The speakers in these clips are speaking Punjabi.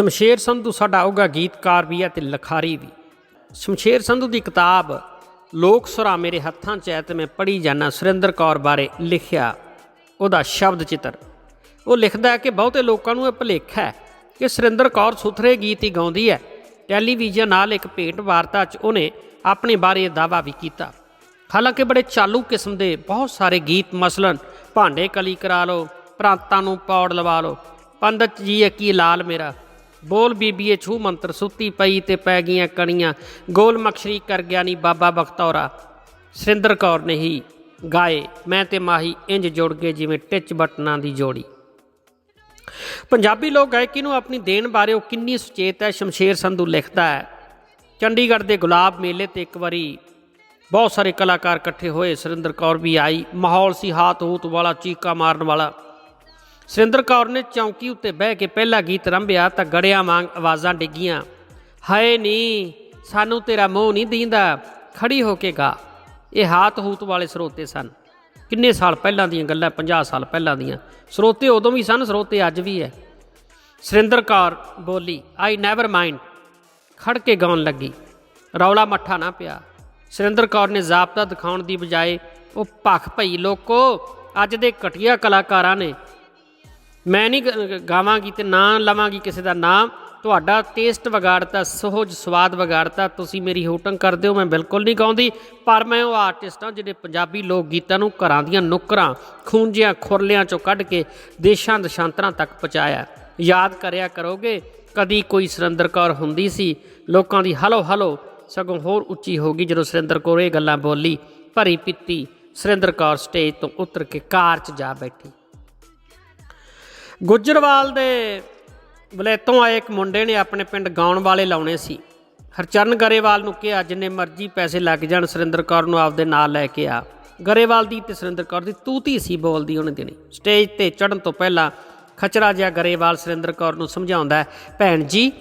ਸ਼ਮਸ਼ੇਰ ਸੰਧੂ ਸਾਡਾ ਉਹਗਾ ਗੀਤਕਾਰ ਵੀ ਹੈ ਤੇ ਲਖਾਰੀ ਵੀ। ਸ਼ਮਸ਼ੇਰ ਸੰਧੂ ਦੀ ਕਿਤਾਬ, ਲੋਕ ਸੁਰਾ ਮੇਰੇ ਹੱਥਾਂ 'ਚ ਹੈ ਤੇ ਮੈਂ ਪੜ੍ਹੀ ਜਾਣਾ ਸੁਰਿੰਦਰ ਕੌਰ ਬਾਰੇ ਲਿਖਿਆ ਉਹਦਾ ਸ਼ਬਦ ਚਿੱਤਰ। ਉਹ ਲਿਖਦਾ ਹੈ ਕਿ ਬਹੁਤੇ ਲੋਕਾਂ ਨੂੰ ਇਹ ਭੁਲੇਖਾ ਹੈ ਕਿ ਸੁਰਿੰਦਰ ਕੌਰ ਸੁਥਰੇ ਗੀਤ ਹੀ ਗਾਉਂਦੀ ਹੈ। ਟੈਲੀਵਿਜ਼ਨ ਨਾਲ ਇੱਕ ਭੇਟ ਵਾਰਤਾ 'ਚ ਉਹਨੇ ਆਪਣੇ ਬਾਰੇ ਇਹ ਦਾਅਵਾ ਵੀ ਕੀਤਾ। ਹਾਲਾਂਕਿ ਬੜੇ ਚਾਲੂ ਕਿਸਮ ਦੇ ਬਹੁਤ ਸਾਰੇ ਗੀਤ ਮਸਲਨ ਭਾਂਡੇ ਕਲੀ ਕਰਾ ਲਓ, ਪ੍ਰਾਂਤਾਂ ਨੂੰ ਪੌੜ ਲਵਾ ਲਓ, ਪੰਡਤ ਜੀ ਇਹ ਕੀ ਲਾਲ ਮੇਰਾ ਬੋਲ ਬੀਬੀਏ ਛੂ ਮੰਤਰ ਸੁੱਤੀ ਪਈ ਤੇ ਪੈ ਗਈਆਂ ਕਣੀਆਂ। ਗੋਲ ਮਖਸ਼ਰੀ ਕਰ ਗਿਆ ਨੀ ਬਾਬਾ ਬਖਤੌਰਾ। ਸੁਰਿੰਦਰ ਕੌਰ ਨੇ ਹੀ ਗਾਏ, ਮੈਂ ਤੇ ਮਾਹੀ ਇੰਜ ਜੁੜ ਗਏ ਜਿਵੇਂ ਟਿਚ ਬਟਨਾਂ ਦੀ ਜੋੜੀ। ਪੰਜਾਬੀ ਲੋਕ ਗਾਇਕੀ ਨੂੰ ਆਪਣੀ ਦੇਣ ਬਾਰੇ ਉਹ ਕਿੰਨੀ ਸੁਚੇਤ ਹੈ, ਸ਼ਮਸ਼ੇਰ ਸੰਧੂ ਲਿਖਦਾ ਹੈ, ਚੰਡੀਗੜ੍ਹ ਦੇ ਗੁਲਾਬ ਮੇਲੇ ਤੇ ਇੱਕ ਵਾਰੀ ਬਹੁਤ ਸਾਰੇ ਕਲਾਕਾਰ ਇਕੱਠੇ ਹੋਏ, ਸੁਰਿੰਦਰ ਕੌਰ ਵੀ ਆਈ, ਮਾਹੌਲ ਸੀ ਹਾਤ ਹੂਤ ਵਾਲਾ, ਚੀਕਾ ਮਾਰਨ ਵਾਲਾ। ਸੁਰਿੰਦਰ ਕੌਰ ਨੇ ਚੌਂਕੀ ਉੱਤੇ ਬਹਿ ਕੇ ਪਹਿਲਾ ਗੀਤ ਰੰਭਿਆ ਤਾਂ ਗੜਿਆਂ ਵਾਂਗ ਆਵਾਜ਼ਾਂ ਡਿੱਗੀਆਂ। ਹਾਏ ਨੀ, ਸਾਨੂੰ ਤੇਰਾ ਮੋਹ ਨਹੀਂ ਦੀਂਦਾ, ਖੜੀ ਹੋ ਕੇ ਗਾ। ਇਹ ਹਾਤ ਹੂਤ ਵਾਲੇ ਸਰੋਤੇ ਸਨ। ਕਿੰਨੇ ਸਾਲ ਪਹਿਲਾਂ ਦੀਆਂ ਗੱਲਾਂ 50 ਸਾਲ ਪਹਿਲਾਂ ਦੀਆਂ। ਸਰੋਤੇ ਉਦੋਂ ਵੀ ਸਨ, ਸਰੋਤੇ ਅੱਜ ਵੀ ਹੈ ਸੁਰਿੰਦਰ ਕੌਰ ਬੋਲੀ ਆਈ ਨੈਵਰ ਮਾਈਂਡ ਖੜ ਕੇ ਗਾਉਣ ਲੱਗੀ। ਰੌਲਾ ਮੱਠਾ ਨਾ ਪਿਆ। ਸੁਰਿੰਦਰ ਕੌਰ ਨੇ ਜ਼ਾਬਤਾ ਦਿਖਾਉਣ ਦੀ ਬਜਾਏ ਉਹ ਭੱਖ ਭਈ, ਲੋਕੋ, ਅੱਜ ਦੇ ਘਟੀਆ ਕਲਾਕਾਰਾਂ ਨੇ ਮੈਂ ਨਹੀਂ ਗ- ਗਾਵਾਂਗੀ ਤੇ ਨਾਂ ਲਵਾਂਗੀ ਕਿਸੇ ਦਾ ਨਾਮ। ਤੁਹਾਡਾ ਟੇਸਟ ਵਿਗਾੜਤਾ, ਸੋਹਜ ਸਵਾਦ ਵਿਗਾੜਤਾ, ਤੁਸੀਂ ਮੇਰੀ ਹੋਟੰਗ ਕਰਦੇ ਹੋ, ਮੈਂ ਬਿਲਕੁਲ ਨਹੀਂ ਗਾਉਂਦੀ। ਪਰ ਮੈਂ ਉਹ ਆਰਟਿਸਟ ਹਾਂ ਜਿਹੜੇ ਪੰਜਾਬੀ ਲੋਕ ਗੀਤਾਂ ਨੂੰ ਘਰਾਂ ਦੀਆਂ ਨੁੱਕਰਾਂ ਖੂੰਜਿਆਂ ਖੁਰਲਿਆਂ ਚੋਂ ਕੱਢ ਕੇ ਦੇਸ਼ਾਂ ਦਸ਼ਾਂਤਰਾਂ ਤੱਕ ਪਹੁੰਚਾਇਆ। ਯਾਦ ਕਰਿਆ ਕਰੋਗੇ, ਕਦੀ ਕੋਈ ਸੁਰਿੰਦਰ ਕੌਰ ਹੁੰਦੀ ਸੀ, ਲੋਕਾਂ ਦੀ ਹਲੋ ਹਲੋ ਸਗੋਂ ਹੋਰ ਉੱਚੀ ਹੋ ਗਈ ਜਦੋਂ ਸੁਰਿੰਦਰ ਕੌਰ ਇਹ ਗੱਲਾਂ ਬੋਲੀ, ਭਰੀ ਪਿੱਤੀ, ਸੁਰਿੰਦਰ ਕੌਰ ਸਟੇਜ ਤੋਂ ਉਤਰ ਕੇ ਕਾਰ 'ਚ ਜਾ ਬੈਠੀ। ਗੁੱਜਰਵਾਲ ਦੇ ਵਲੈਤੋਂ ਆਏ ਇੱਕ ਮੁੰਡੇ ਨੇ ਆਪਣੇ ਪਿੰਡ ਗਾਉਣ ਵਾਲੇ ਲਾਉਣੇ ਸੀ। ਹਰਚਰਨ ਗਰੇਵਾਲ ਨੂੰ ਕਿਹਾ, ਜਿੰਨੇ ਮਰਜ਼ੀ ਪੈਸੇ ਲੱਗ ਜਾਣ, ਸੁਰਿੰਦਰ ਕੌਰ ਨੂੰ ਆਪਦੇ ਨਾਲ ਲੈ ਕੇ ਆ। ਗਰੇਵਾਲ ਦੀ ਤੇ ਸੁਰਿੰਦਰ ਕੌਰ ਦੀ ਤੂਤੀ ਸੀ ਬੋਲਦੀ ਉਹਨੇ ਦਿਨੀ। ਸਟੇਜ ਤੇ ਚੜਨ ਤੋਂ ਪਹਿਲਾਂ ਖਚਰਾ ਜਿਹਾ ਗਰੇਵਾਲ ਸੁਰਿੰਦਰ ਕੌਰ ਨੂੰ ਸਮਝਾਉਂਦਾ ਭੈਣ ਜੀ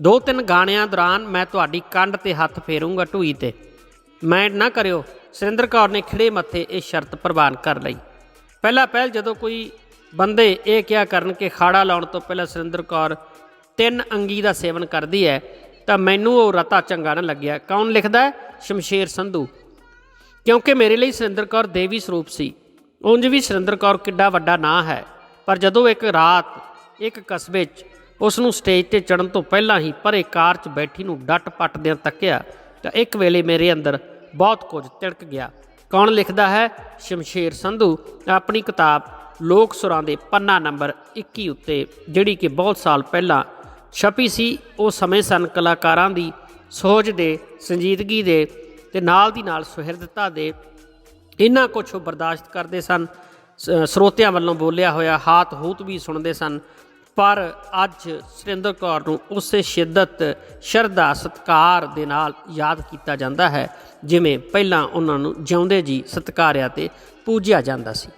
ਦੋ ਤਿੰਨ ਗਾਣਿਆਂ ਦੌਰਾਨ ਮੈਂ ਤੁਹਾਡੀ ਕੰਡ ਤੇ ਹੱਥ ਫੇਰੂੰਗਾ ਢੂਈ ਤੇ। ਮੈਂ ਨਾ ਕਰਿਓ। ਸੁਰਿੰਦਰ ਕੌਰ ਨੇ ਖਿੜੇ ਮੱਥੇ ਇਹ ਸ਼ਰਤ ਪ੍ਰਵਾਨ ਕਰ ਲਈ। ਪਹਿਲਾ ਪਹਿਲ ਜਦੋਂ ਕੋਈ ਬੰਦੇ ਇਹ ਕਿਹਾ ਕਰਨ ਕਿ ਖਾੜਾ ਲਾਉਣ ਤੋਂ ਪਹਿਲਾਂ ਸੁਰਿੰਦਰ ਕੌਰ ਤਿੰਨ ਅੰਗੀ ਦਾ ਸੇਵਨ ਕਰਦੀ ਹੈ, ਤਾਂ ਮੈਨੂੰ ਉਹ ਰਤਾ ਚੰਗਾ ਨਾ ਲੱਗਿਆ। ਕੌਣ ਲਿਖਦਾ ਹੈ? ਸ਼ਮਸ਼ੇਰ ਸੰਧੂ। ਕਿਉਂਕਿ ਮੇਰੇ ਲਈ ਸੁਰਿੰਦਰ ਕੌਰ ਦੇਵੀ ਸਰੂਪ ਸੀ। ਉਂਝ ਵੀ ਸੁਰਿੰਦਰ ਕੌਰ ਕਿੱਡਾ ਵੱਡਾ ਨਾਂ ਹੈ। ਪਰ ਜਦੋਂ ਇੱਕ ਰਾਤ, ਇੱਕ ਕਸਬੇ 'ਚ ਉਸ ਨੂੰ ਸਟੇਜ ਤੇ ਚੜਨ ਤੋਂ ਪਹਿਲਾਂ ਹੀ ਪਰੇ ਕਾਰ 'ਚ ਬੈਠੀ ਨੂੰ ਡੱਟ ਪੱਟ ਦੇਣ ਤੱਕਿਆ, ਤਾਂ ਇੱਕ ਵੇਲੇ ਮੇਰੇ ਅੰਦਰ ਬਹੁਤ ਕੁਝ ਤਿੜਕ ਗਿਆ। ਕੌਣ ਲਿਖਦਾ ਹੈ? ਸ਼ਮਸ਼ੇਰ ਸੰਧੂ। ਆਪਣੀ ਕਿਤਾਬ ਲੋਕ ਸੁਰਾਂ ਦੇ ਪੰਨਾ ਨੰਬਰ 21 ਉੱਤੇ, ਜਿਹੜੀ ਕਿ ਬਹੁਤ ਸਾਲ ਪਹਿਲਾਂ ਛਪੀ ਸੀ, ਉਹ ਸਮੇਂ ਸਨ ਕਲਾਕਾਰਾਂ ਦੀ ਸੋਚ ਦੇ, ਸੰਜੀਦਗੀ ਦੇ ਤੇ ਨਾਲ ਦੀ ਨਾਲ ਸੁਹਿਰਦਤਾ ਦੇ ਇੰਨਾ ਕੁਛ ਬਰਦਾਸ਼ਤ ਕਰਦੇ ਸਨ ਸਰੋਤਿਆਂ ਵੱਲੋਂ ਬੋਲਿਆ ਹੋਇਆ ਹਾਤ ਹੂਤ ਵੀ ਸੁਣਦੇ ਸਨ। ਪਰ ਅੱਜ ਸੁਰਿੰਦਰ ਕੌਰ ਨੂੰ ਉਸੇ ਸ਼ਿੱਦਤ, ਸ਼ਰਧਾ, ਸਤਕਾਰ ਦੇ ਨਾਲ ਯਾਦ ਕੀਤਾ ਜਾਂਦਾ ਹੈ, ਜਿਵੇਂ ਪਹਿਲਾਂ ਉਹਨਾਂ ਨੂੰ ਜਿਉਂਦੇ ਜੀ ਸਤਕਾਰਿਆ ਤੇ ਪੂਜਿਆ ਜਾਂਦਾ ਸੀ।